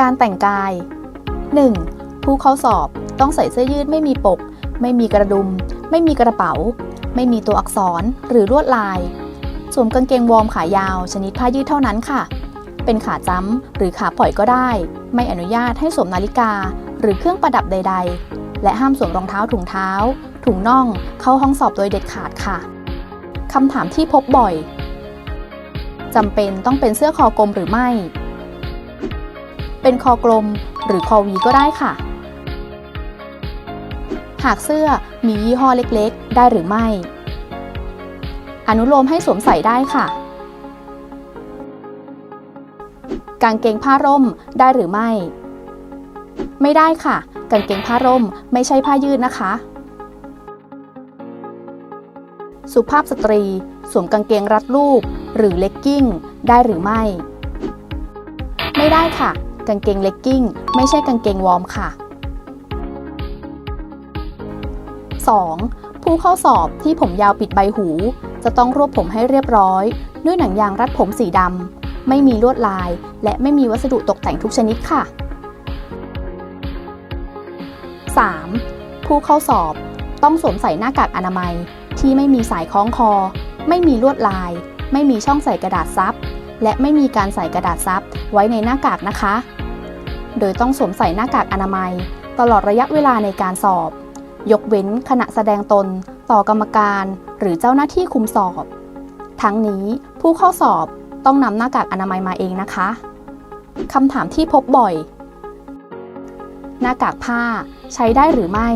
การแต่งกาย 1. ผู้เข้าสอบต้องใส่เสื้อยืดไม่มีปก ไม่มีกระดุม ไม่มีกระเป๋า ไม่มีตัวอักษรหรือลวดลาย สวมกางเกงวอร์มขายาว ชนิดผ้ายืดเท่านั้นค่ะ เป็นขาจ้ำหรือขาปล่อยก็ได้ ไม่อนุญาตให้สวมนาฬิกา หรือเครื่องประดับใด ๆ และห้ามสวมรองเท้าถุงเท้า ถุงน่อง เข้าห้องสอบโดยเด็ดขาดค่ะคำถามที่พบบ่อยจำเป็นต้องเป็นเสื้อคอกลมหรือไม่ เป็นคอกลมหรือคอวีก็ได้ค่ะ หากเสื้อมียี่ห้อเล็กๆ ได้หรือไม่ อนุโลมให้สวมใส่ได้ค่ะ กางเกงผ้าร่มได้หรือไม่ ไม่ได้ค่ะ กางเกงผ้าร่มไม่ใช่ผ้ายืดนะคะ สุภาพสตรีสวมกางเกงรัดรูป หรือเลกกิ้ง ได้หรือไม่ ไม่ได้ค่ะ กางเกงเลกกิ้งไม่ใช่กางเกงวอร์มค่ะ 2. ผู้เข้าสอบที่ผมยาวปิดใบหู จะต้องรวบผมให้เรียบร้อย ด้วยหนังยางรัดผมสีดำไม่มีลวดลาย และไม่มีวัสดุตกแต่งทุกชนิดค่ะ 3. ผู้เข้าสอบต้องสวมใส่หน้ากากอนามัย ที่ไม่มีสายคล้องคอ ไม่มีลวดลาย ไม่มีช่องใส่กระดาษซับ และไม่มีการใส่กระดาษซับไว้ในหน้ากากนะคะ โดยต้องสวมใส่หน้ากากอนามัย ตลอดระยะเวลาในการสอบ ยกเว้นขณะแสดงตน ต่อกรรมการ หรือเจ้าหน้าที่คุมสอบ ทั้งนี้ผู้เข้าสอบต้องนำหน้ากากอนามัยมาเองนะคะคำถามที่พบบ่อย หน้ากากผ้าใช้ได้หรือไม่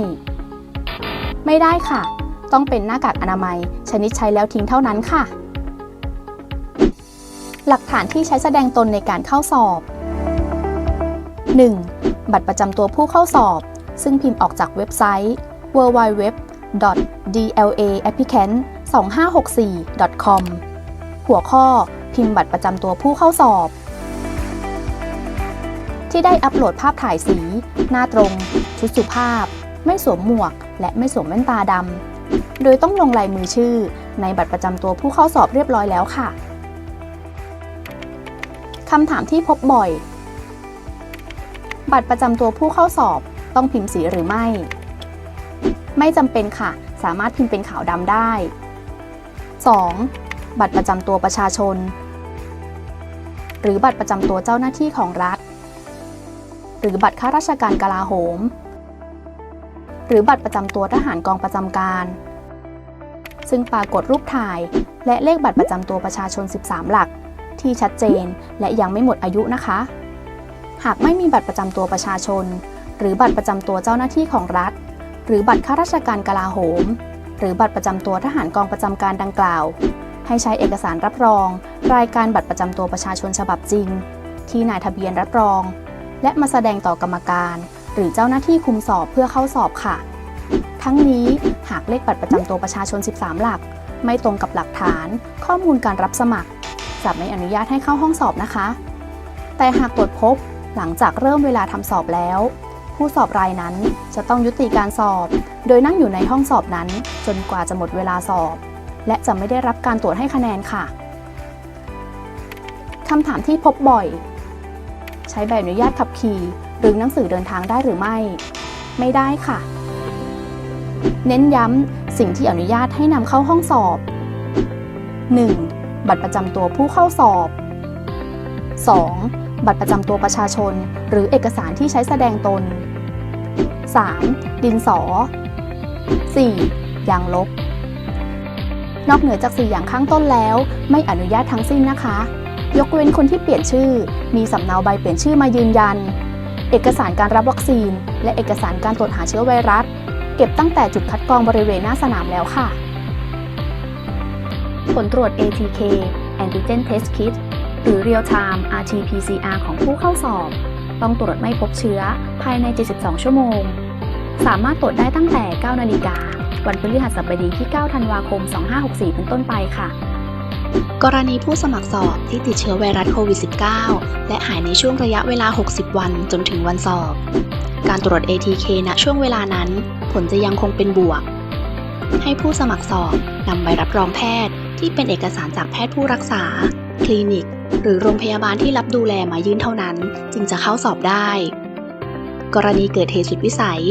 ไม่ได้ค่ะ ต้องเป็นหน้ากากอนามัย ชนิดใช้แล้วทิ้งเท่านั้นค่ะ หลักฐานที่ใช้แสดงตนในการเข้าสอบ 1. บัตรประจำตัวผู้เข้าสอบ ซึ่งพิมพ์ออกจากเว็บไซต์ www.dlaapplicant2564.com หัวข้อ พิมพ์บัตรประจำตัวผู้เข้าสอบ ที่ได้อัปโหลดภาพถ่ายสี หน้าตรง ชุดสุภาพ ไม่สวมหมวก และไม่สวมแว่นตาดำ โดยต้องลงลายมือชื่อ ในบัตรประจำตัวผู้เข้าสอบเรียบร้อยแล้วค่ะคำถามที่พบบ่อย บัตรประจำตัวผู้เข้าสอบต้องพิมพ์สีหรือไม่ ไม่จำเป็นค่ะ สามารถพิมพ์เป็นขาวดำได้ 2. บัตรประจำตัวประชาชน หรือบัตรประจำตัวเจ้าหน้าที่ของรัฐ หรือบัตรข้าราชการกลาโหม หรือบัตรประจำตัวทหารกองประจำการ ซึ่งปรากฏรูปถ่ายและเลขบัตรประจำตัวประชาชน 13 หลัก ที่ชัดเจนและยังไม่หมดอายุนะคะ หากไม่มีบัตรประจำตัวประชาชน หรือบัตรประจำตัวเจ้าหน้าที่ของรัฐ หรือบัตรข้าราชการกลาโหม หรือบัตรประจำตัวทหารกองประจำการดังกล่าว ให้ใช้เอกสารรับรอง รายการบัตรประจำตัวประชาชนฉบับจริง ที่นายทะเบียนรับรอง และมาแสดงต่อกรรมการ หรือเจ้าหน้าที่คุมสอบเพื่อเข้าสอบค่ะ ทั้งนี้หากเลขบัตรประจำตัวประชาชน 13 หลัก ไม่ตรงกับหลักฐาน ข้อมูลการรับสมัครจะไม่อนุญาตให้เข้าห้องสอบนะคะ แต่หากตรวจพบ หลังจากเริ่มเวลาทำสอบแล้ว ผู้สอบรายนั้นจะต้องยุติการสอบ โดยนั่งอยู่ในห้องสอบนั้น จนกว่าจะหมดเวลาสอบ และจะไม่ได้รับการตรวจให้คะแนนค่ะคำถามที่พบบ่อย ใช้ใบอนุญาตขับขี่หรือหนังสือเดินทางได้หรือไม่ ไม่ได้ค่ะ เน้นย้ำสิ่งที่อนุญาตให้นำเข้าห้องสอบ 1. บัตรประจำตัวผู้เข้าสอบ 2. บัตรประจำตัวประชาชน หรือเอกสารที่ใช้แสดงตน 3. ดินสอ 4. ยางลบ นอกเหนือจาก 4 อย่างข้างต้นแล้ว ไม่อนุญาตทั้งสิ้นนะคะ ยกเว้นคนที่เปลี่ยนชื่อ มีสำเนาใบเปลี่ยนชื่อมายืนยัน เอกสารการรับวัคซีน และเอกสารการตรวจหาเชื้อไวรัส เก็บตั้งแต่จุดคัดกรองบริเวณหน้าสนามแล้วค่ะ ผลตรวจ ATK Antigen Test Kit หรือ Real Time RT-PCR ของผู้เข้าสอบ ต้องตรวจไม่พบเชื้อภายใน 72 ชั่วโมง สามารถตรวจได้ตั้งแต่ 9 นาฬิกา วันพฤหัสบดีที่ 9 ธันวาคม 2564 เป็นต้นไปค่ะ กรณีผู้สมัครสอบที่ติดเชื้อไวรัสโควิด -19 และหายในช่วงระยะเวลา 60 วันจนถึงวันสอบ การตรวจ ATK ณช่วงเวลานั้น ผลจะยังคงเป็นบวก ให้ผู้สมัครสอบนำใบรับรองแพทย์ที่เป็นเอกสารจากแพทย์ผู้รักษา คลินิก หรือโรงพยาบาลที่รับดูแลมายื่นเท่านั้น จึงจะเข้าสอบได้ กรณีเกิดเหตุสุดวิสัย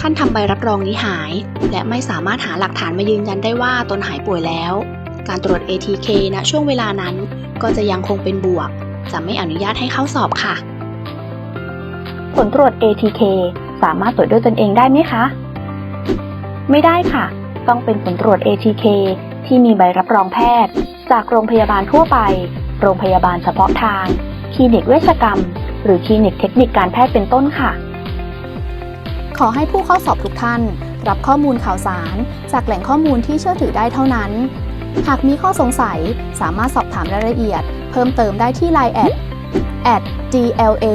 ท่านทำใบรับรองนี้หาย และไม่สามารถหาหลักฐานมายืนยันได้ว่าตนหายป่วยแล้ว การตรวจ ATK ณช่วงเวลานั้น ก็จะยังคงเป็นบวก จะไม่อนุญาตให้เข้าสอบค่ะ ผลตรวจ ATK สามารถตรวจด้วยตนเองได้ไหมคะ ไม่ได้ค่ะ ต้องเป็นผลตรวจ ATK ที่มีใบรับรองแพทย์ จากโรงพยาบาลทั่วไป โรงพยาบาลเฉพาะทาง คลินิกเวชกรรม หรือคลินิกเทคนิคการแพทย์เป็นต้นค่ะ ขอให้ผู้เข้าสอบทุกท่าน รับข้อมูลข่าวสาร จากแหล่งข้อมูลที่เชื่อถือได้เท่านั้น หากมีข้อสงสัยสามารถสอบถามรายละเอียด เพิ่มเติมได้ที่ Line แอด at gla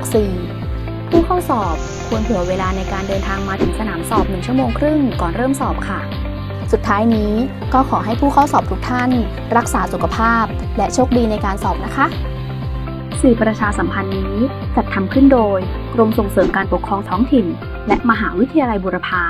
2564 ผู้เข้าสอบควรเผื่อเวลาในการเดินทางมาถึงสนามสอบ 1 ชั่วโมงครึ่งก่อนเริ่มสอบค่ะ สุดท้ายนี้ก็ขอให้ผู้เข้าสอบทุกท่าน รักษาสุขภาพ และโชคดีในการสอบนะคะ สื่อประชาสัมพันธ์นี้จัดทำขึ้นโดย กรมส่งเสริมการปกครองท้องถิ่น และมหาวิทยาลัยบุรพา